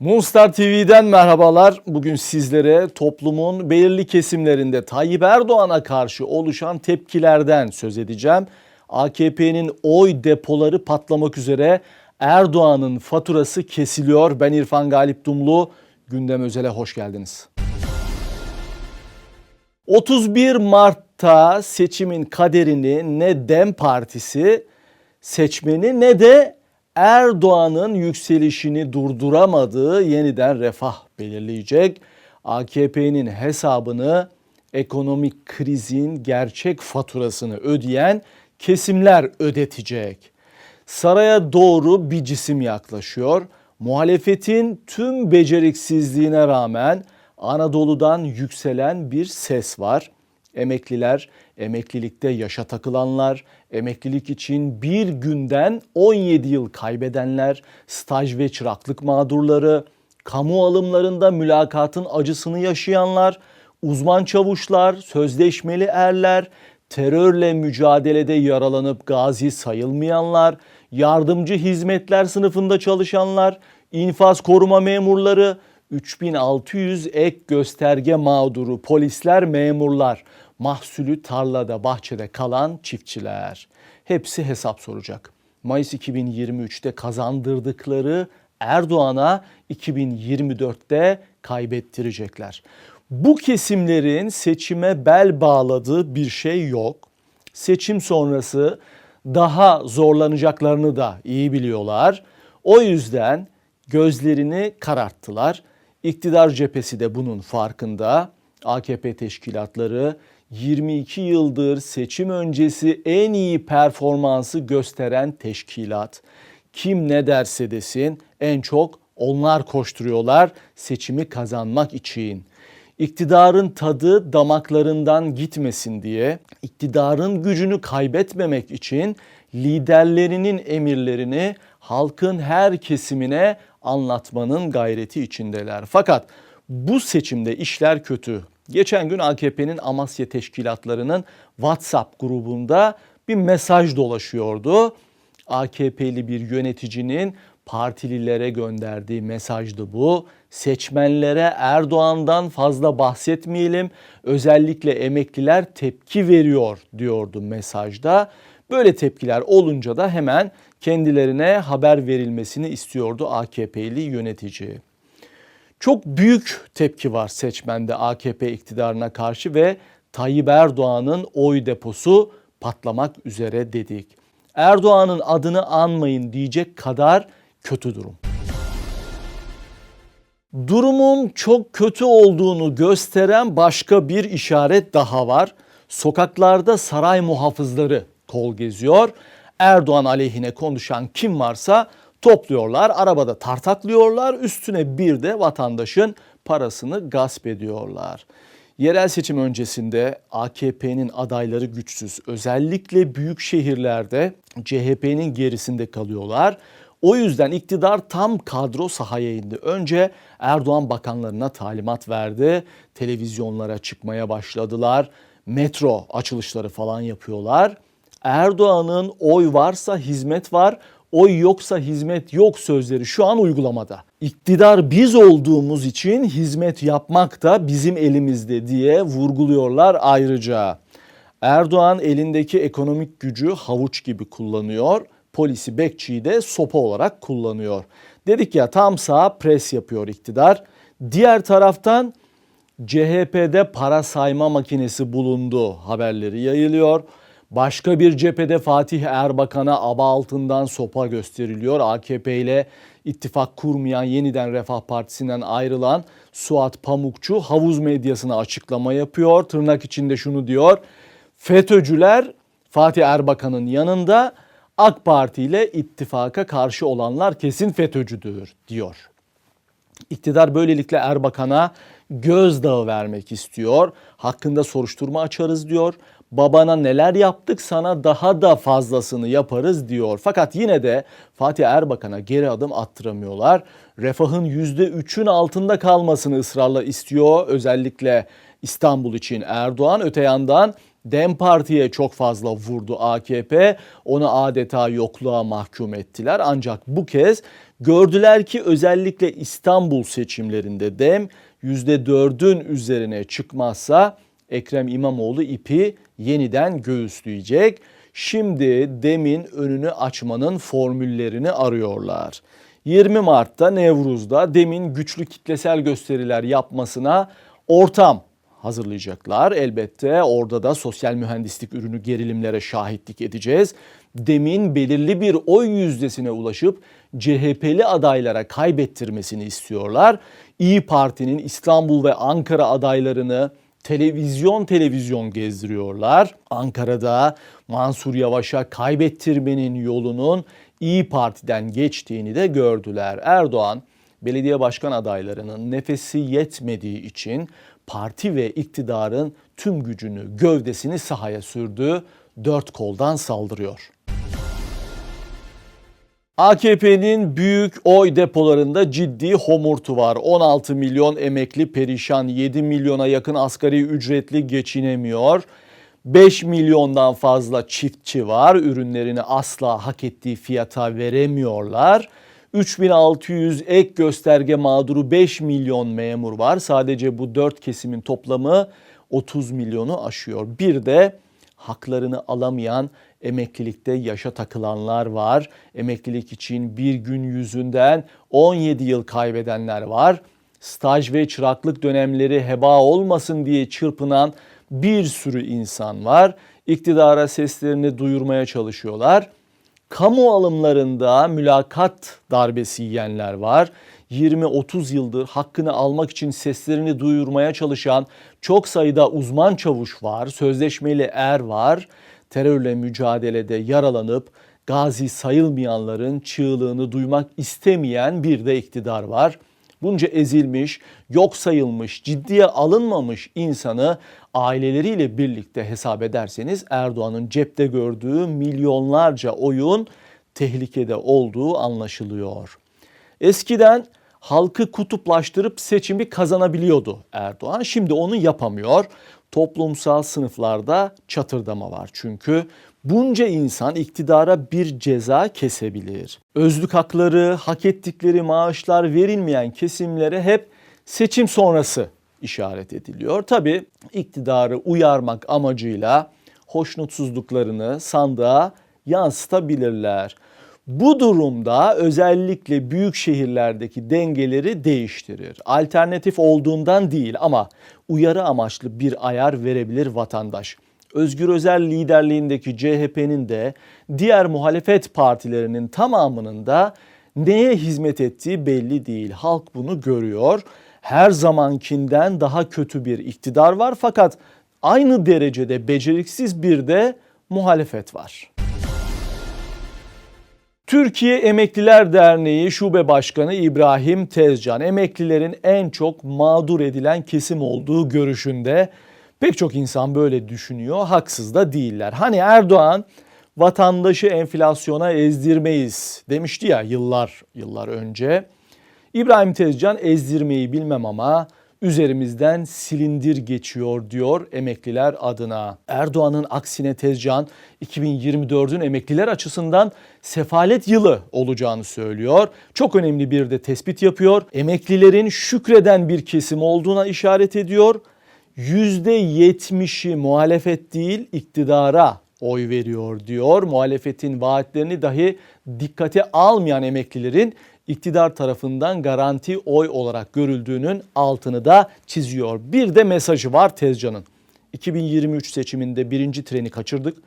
Moonstar TV'den merhabalar. Bugün sizlere toplumun belirli kesimlerinde Tayyip Erdoğan'a karşı oluşan tepkilerden söz edeceğim. AKP'nin oy depoları patlamak üzere Erdoğan'ın faturası kesiliyor. Ben İrfan Galip Dumlu. Gündem Özel'e hoş geldiniz. 31 Mart'ta seçimin kaderini ne DEM Partisi seçmeni ne de Erdoğan'ın yükselişini durduramadığı yeniden refah belirleyecek. AKP'nin hesabını ekonomik krizin gerçek faturasını ödeyen kesimler ödetecek. Saraya doğru bir cisim yaklaşıyor. Muhalefetin tüm beceriksizliğine rağmen Anadolu'dan yükselen bir ses var. Emekliler, emeklilikte yaşa takılanlar, emeklilik için bir günden 17 yıl kaybedenler, staj ve çıraklık mağdurları, kamu alımlarında mülakatın acısını yaşayanlar, uzman çavuşlar, sözleşmeli erler, terörle mücadelede yaralanıp gazi sayılmayanlar, yardımcı hizmetler sınıfında çalışanlar, infaz koruma memurları, 3600 ek gösterge mağduru polisler, memurlar, mahsulü tarlada, bahçede kalan çiftçiler. Hepsi hesap soracak. Mayıs 2023'te kazandırdıkları Erdoğan'a 2024'te kaybettirecekler. Bu kesimlerin seçime bel bağladığı bir şey yok. Seçim sonrası daha zorlanacaklarını da iyi biliyorlar. O yüzden gözlerini kararttılar. İktidar cephesi de bunun farkında. AKP teşkilatları 22 yıldır seçim öncesi en iyi performansı gösteren teşkilat. Kim ne derse desin en çok onlar koşturuyorlar seçimi kazanmak için. İktidarın tadı damaklarından gitmesin diye, iktidarın gücünü kaybetmemek için liderlerinin emirlerini halkın her kesimine anlatmanın gayreti içindeler. Fakat bu seçimde işler kötü. Geçen gün AKP'nin Amasya teşkilatlarının WhatsApp grubunda bir mesaj dolaşıyordu. AKP'li bir yöneticinin partililere gönderdiği mesajdı bu. Seçmenlere Erdoğan'dan fazla bahsetmeyelim. Özellikle emekliler tepki veriyor diyordu mesajda. Böyle tepkiler olunca da hemen kendilerine haber verilmesini istiyordu AKP'li yönetici. Çok büyük tepki var seçmende AKP iktidarına karşı ve Tayyip Erdoğan'ın oy deposu patlamak üzere dedik. Erdoğan'ın adını anmayın diyecek kadar kötü durum. Durumun çok kötü olduğunu gösteren başka bir işaret daha var. Sokaklarda saray muhafızları kol geziyor. Erdoğan aleyhine konuşan kim varsa topluyorlar, arabada tartaklıyorlar, üstüne bir de vatandaşın parasını gasp ediyorlar. Yerel seçim öncesinde AKP'nin adayları güçsüz. Özellikle büyük şehirlerde CHP'nin gerisinde kalıyorlar. O yüzden iktidar tam kadro sahaya indi. Önce Erdoğan bakanlarına talimat verdi. Televizyonlara çıkmaya başladılar. Metro açılışları falan yapıyorlar. Erdoğan'ın oy varsa hizmet var, oy yoksa hizmet yok sözleri şu an uygulamada. İktidar biz olduğumuz için hizmet yapmak da bizim elimizde diye vurguluyorlar ayrıca. Erdoğan elindeki ekonomik gücü havuç gibi kullanıyor. Polisi bekçiyi de sopa olarak kullanıyor. Dedik ya tam sağ pres yapıyor iktidar. Diğer taraftan CHP'de para sayma makinesi bulundu haberleri yayılıyor. Başka bir cephede Fatih Erbakan'a aba altından sopa gösteriliyor. AKP ile ittifak kurmayan yeniden Refah Partisi'nden ayrılan Suat Pamukçu havuz medyasına açıklama yapıyor. Tırnak içinde şunu diyor. FETÖ'cüler Fatih Erbakan'ın yanında AK Parti ile ittifaka karşı olanlar kesin FETÖ'cüdür diyor. İktidar böylelikle Erbakan'a gözdağı vermek istiyor. Hakkında soruşturma açarız diyor. Babana neler yaptık sana daha da fazlasını yaparız diyor. Fakat yine de Fatih Erbakan'a geri adım attıramıyorlar. Refahın %3'ün altında kalmasını ısrarla istiyor. Özellikle İstanbul için Erdoğan. Öte yandan Dem Parti'ye çok fazla vurdu AKP. Onu adeta yokluğa mahkum ettiler. Ancak bu kez gördüler ki özellikle İstanbul seçimlerinde Dem %4'ün üzerine çıkmazsa Ekrem İmamoğlu ipi yeniden göğüsleyecek. Şimdi Dem'in önünü açmanın formüllerini arıyorlar. 20 Mart'ta Nevruz'da Dem'in güçlü kitlesel gösteriler yapmasına ortam hazırlayacaklar. Elbette orada da sosyal mühendislik ürünü gerilimlere şahitlik edeceğiz. Demin belirli bir oy yüzdesine ulaşıp CHP'li adaylara kaybettirmesini istiyorlar. İyi Parti'nin İstanbul ve Ankara adaylarını televizyon televizyon gezdiriyorlar. Ankara'da Mansur Yavaş'a kaybettirmenin yolunun İyi Parti'den geçtiğini de gördüler. Erdoğan belediye başkan adaylarının nefesi yetmediği için parti ve iktidarın tüm gücünü, gövdesini sahaya sürdü, dört koldan saldırıyor. AKP'nin büyük oy depolarında ciddi homurtu var. 16 milyon emekli perişan, 7 milyona yakın asgari ücretli geçinemiyor. 5 milyondan fazla çiftçi var. Ürünlerini asla hak ettiği fiyata veremiyorlar. 3600 ek gösterge mağduru 5 milyon memur var. Sadece bu 4 kesimin toplamı 30 milyonu aşıyor. Bir de haklarını alamayan emeklilikte yaşa takılanlar var. Emeklilik için bir gün yüzünden 17 yıl kaybedenler var. Staj ve çıraklık dönemleri heba olmasın diye çırpınan bir sürü insan var. İktidara seslerini duyurmaya çalışıyorlar. Kamu alımlarında mülakat darbesi yiyenler var. 20-30 yıldır hakkını almak için seslerini duyurmaya çalışan çok sayıda uzman çavuş var, sözleşmeli er var. Terörle mücadelede yaralanıp gazi sayılmayanların çığlığını duymak istemeyen bir de iktidar var bunca ezilmiş, yok sayılmış, ciddiye alınmamış insanı aileleriyle birlikte hesap ederseniz Erdoğan'ın cepte gördüğü milyonlarca oyun tehlikede olduğu anlaşılıyor. Eskiden halkı kutuplaştırıp seçimi kazanabiliyordu Erdoğan. Şimdi onu yapamıyor. Toplumsal sınıflarda çatırdama var. Çünkü bunca insan iktidara bir ceza kesebilir. Özlük hakları, hak ettikleri maaşlar verilmeyen kesimlere hep seçim sonrası işaret ediliyor. Tabi iktidarı uyarmak amacıyla hoşnutsuzluklarını sandığa yansıtabilirler. Bu durumda özellikle büyük şehirlerdeki dengeleri değiştirir. Alternatif olduğundan değil ama uyarı amaçlı bir ayar verebilir vatandaş. Özgür Özel liderliğindeki CHP'nin de diğer muhalefet partilerinin tamamının da neye hizmet ettiği belli değil. Halk bunu görüyor. Her zamankinden daha kötü bir iktidar var fakat aynı derecede beceriksiz bir de muhalefet var. Türkiye Emekliler Derneği Şube Başkanı İbrahim Tezcan emeklilerin en çok mağdur edilen kesim olduğu görüşünde. Pek çok insan böyle düşünüyor. Haksız da değiller. Hani Erdoğan vatandaşı enflasyona ezdirmeyiz demişti ya yıllar yıllar önce. İbrahim Tezcan ezdirmeyi bilmem ama üzerimizden silindir geçiyor diyor emekliler adına. Erdoğan'ın aksine Tezcan 2024'ün emekliler açısından sefalet yılı olacağını söylüyor. Çok önemli bir de tespit yapıyor. Emeklilerin şükreden bir kesim olduğuna işaret ediyor. %70'i muhalefet değil iktidara oy veriyor diyor. Muhalefetin vaatlerini dahi dikkate almayan emeklilerin iktidar tarafından garanti oy olarak görüldüğünün altını da çiziyor. Bir de mesajı var Tezcan'ın. 2023 seçiminde birinci treni kaçırdık.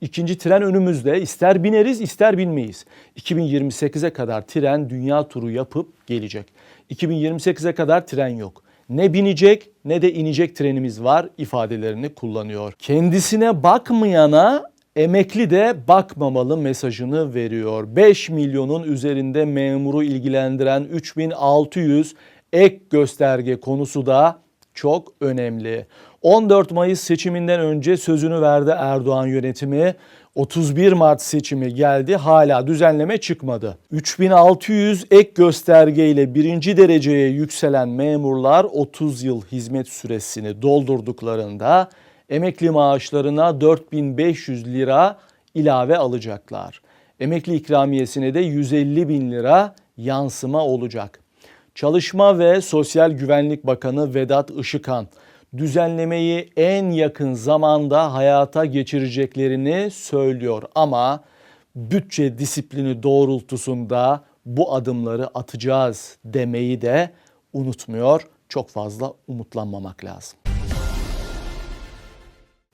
İkinci tren önümüzde ister bineriz ister binmeyiz. 2028'e kadar tren dünya turu yapıp gelecek. 2028'e kadar tren yok. Ne binecek ne de inecek trenimiz var ifadelerini kullanıyor. Kendisine bakmayana emekli de bakmamalı mesajını veriyor. 5 milyonun üzerinde memuru ilgilendiren 3600 ek gösterge konusu da çok önemli. 14 Mayıs seçiminden önce sözünü verdi Erdoğan yönetimi. 31 Mart seçimi geldi hala düzenleme çıkmadı. 3600 ek göstergeyle birinci dereceye yükselen memurlar 30 yıl hizmet süresini doldurduklarında emekli maaşlarına 4500 lira ilave alacaklar. Emekli ikramiyesine de 150 bin lira yansıma olacak. Çalışma ve Sosyal Güvenlik Bakanı Vedat Işıkhan düzenlemeyi en yakın zamanda hayata geçireceklerini söylüyor ama bütçe disiplini doğrultusunda bu adımları atacağız demeyi de unutmuyor. Çok fazla umutlanmamak lazım.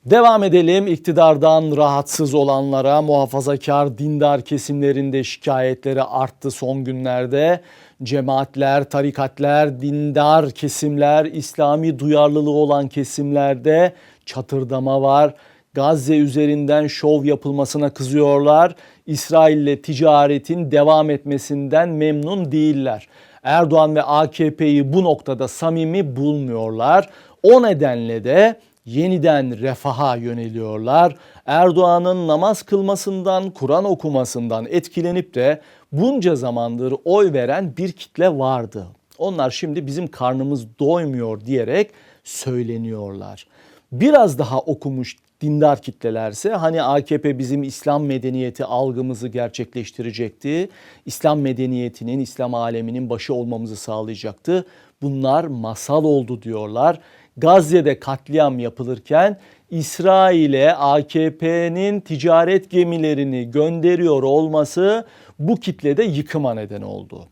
Devam edelim iktidardan rahatsız olanlara muhafazakar dindar kesimlerinde şikayetleri arttı son günlerde. Cemaatler, tarikatler, dindar kesimler, İslami duyarlılığı olan kesimlerde çatırdama var. Gazze üzerinden şov yapılmasına kızıyorlar. İsrail'le ticaretin devam etmesinden memnun değiller. Erdoğan ve AKP'yi bu noktada samimi bulmuyorlar. O nedenle de yeniden refaha yöneliyorlar. Erdoğan'ın namaz kılmasından, Kur'an okumasından etkilenip de bunca zamandır oy veren bir kitle vardı. Onlar şimdi bizim karnımız doymuyor diyerek söyleniyorlar. Biraz daha okumuş dindar kitlelerse hani AKP bizim İslam medeniyeti algımızı gerçekleştirecekti. İslam medeniyetinin, İslam aleminin başı olmamızı sağlayacaktı. Bunlar masal oldu diyorlar. Gazze'de katliam yapılırken İsrail'e AKP'nin ticaret gemilerini gönderiyor olması bu kitlede yıkıma neden oldu.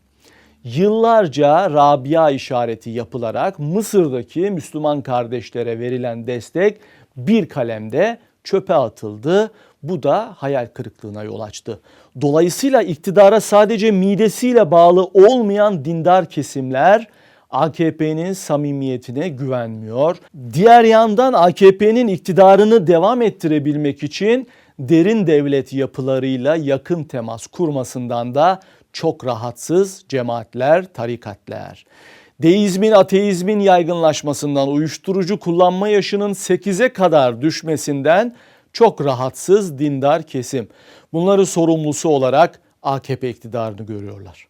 Yıllarca Rabia işareti yapılarak Mısır'daki Müslüman kardeşlere verilen destek bir kalemde çöpe atıldı. Bu da hayal kırıklığına yol açtı. Dolayısıyla iktidara sadece midesiyle bağlı olmayan dindar kesimler AKP'nin samimiyetine güvenmiyor. Diğer yandan AKP'nin iktidarını devam ettirebilmek için derin devlet yapılarıyla yakın temas kurmasından da çok rahatsız cemaatler, tarikatler. Deizmin, ateizmin yaygınlaşmasından, uyuşturucu kullanma yaşının 8'e kadar düşmesinden çok rahatsız dindar kesim. Bunları sorumlusu olarak AKP iktidarını görüyorlar.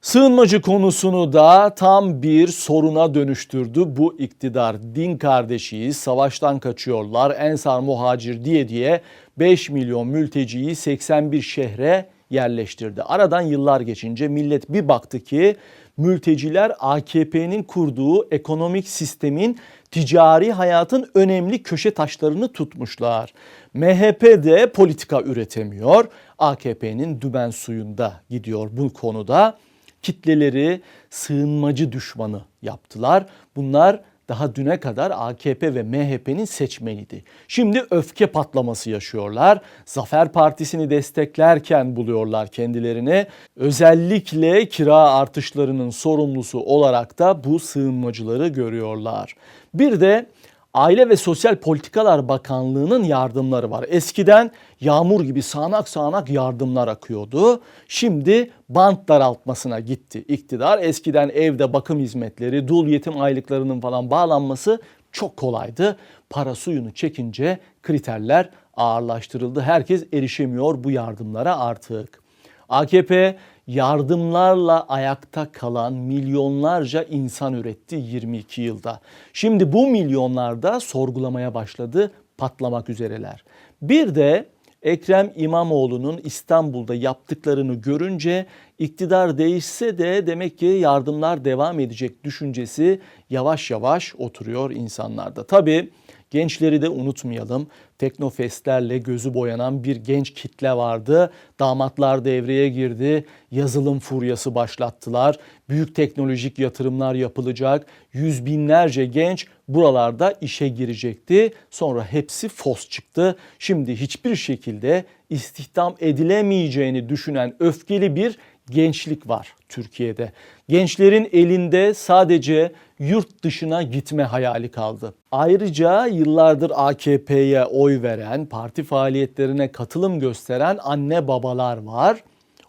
Sığınmacı konusunu da tam bir soruna dönüştürdü bu iktidar. Din kardeşiyiz, savaştan kaçıyorlar, ensar muhacir diye diye 5 milyon mülteciyi 81 şehre yerleştirdi. Aradan yıllar geçince millet bir baktı ki mülteciler AKP'nin kurduğu ekonomik sistemin ticari hayatın önemli köşe taşlarını tutmuşlar. MHP de politika üretemiyor. AKP'nin dümen suyunda gidiyor bu konuda kitleleri sığınmacı düşmanı yaptılar. Bunlar daha düne kadar AKP ve MHP'nin seçmeniydi. Şimdi öfke patlaması yaşıyorlar. Zafer Partisi'ni desteklerken buluyorlar kendilerini. Özellikle kira artışlarının sorumlusu olarak da bu sığınmacıları görüyorlar. Bir de Aile ve Sosyal Politikalar Bakanlığı'nın yardımları var. Eskiden yağmur gibi sağanak sağanak yardımlar akıyordu. Şimdi bant daraltmasına gitti iktidar. Eskiden evde bakım hizmetleri, dul yetim aylıklarının falan bağlanması çok kolaydı. Para suyunu çekince kriterler ağırlaştırıldı. Herkes erişemiyor bu yardımlara artık. AKP yardımlarla ayakta kalan milyonlarca insan üretti 22 yılda. Şimdi bu milyonlarda sorgulamaya başladı, patlamak üzereler. Bir de Ekrem İmamoğlu'nun İstanbul'da yaptıklarını görünce iktidar değişse de demek ki yardımlar devam edecek düşüncesi yavaş yavaş oturuyor insanlarda. Tabii Gençleri de unutmayalım. Teknofestlerle gözü boyanan bir genç kitle vardı. Damatlar devreye girdi. Yazılım furyası başlattılar. Büyük teknolojik yatırımlar yapılacak. Yüz binlerce genç buralarda işe girecekti. Sonra hepsi fos çıktı. Şimdi hiçbir şekilde istihdam edilemeyeceğini düşünen öfkeli bir gençlik var Türkiye'de. Gençlerin elinde sadece yurt dışına gitme hayali kaldı. Ayrıca yıllardır AKP'ye oy veren, parti faaliyetlerine katılım gösteren anne babalar var.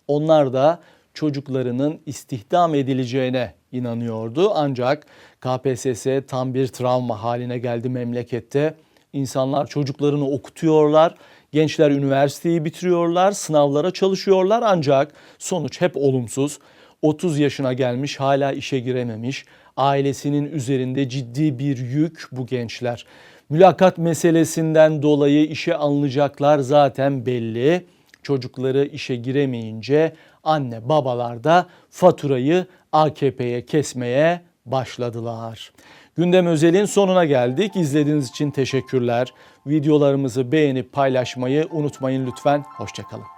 Onlar da çocuklarının istihdam edileceğine inanıyordu. Ancak KPSS tam bir travma haline geldi memlekette. İnsanlar çocuklarını okutuyorlar. Gençler üniversiteyi bitiriyorlar, sınavlara çalışıyorlar ancak sonuç hep olumsuz. 30 yaşına gelmiş hala işe girememiş. Ailesinin üzerinde ciddi bir yük bu gençler. Mülakat meselesinden dolayı işe alınacaklar zaten belli. Çocukları işe giremeyince anne babalar da faturayı AKP'ye kesmeye başladılar. Gündem özelin sonuna geldik. İzlediğiniz için teşekkürler. Videolarımızı beğenip paylaşmayı unutmayın lütfen. Hoşçakalın.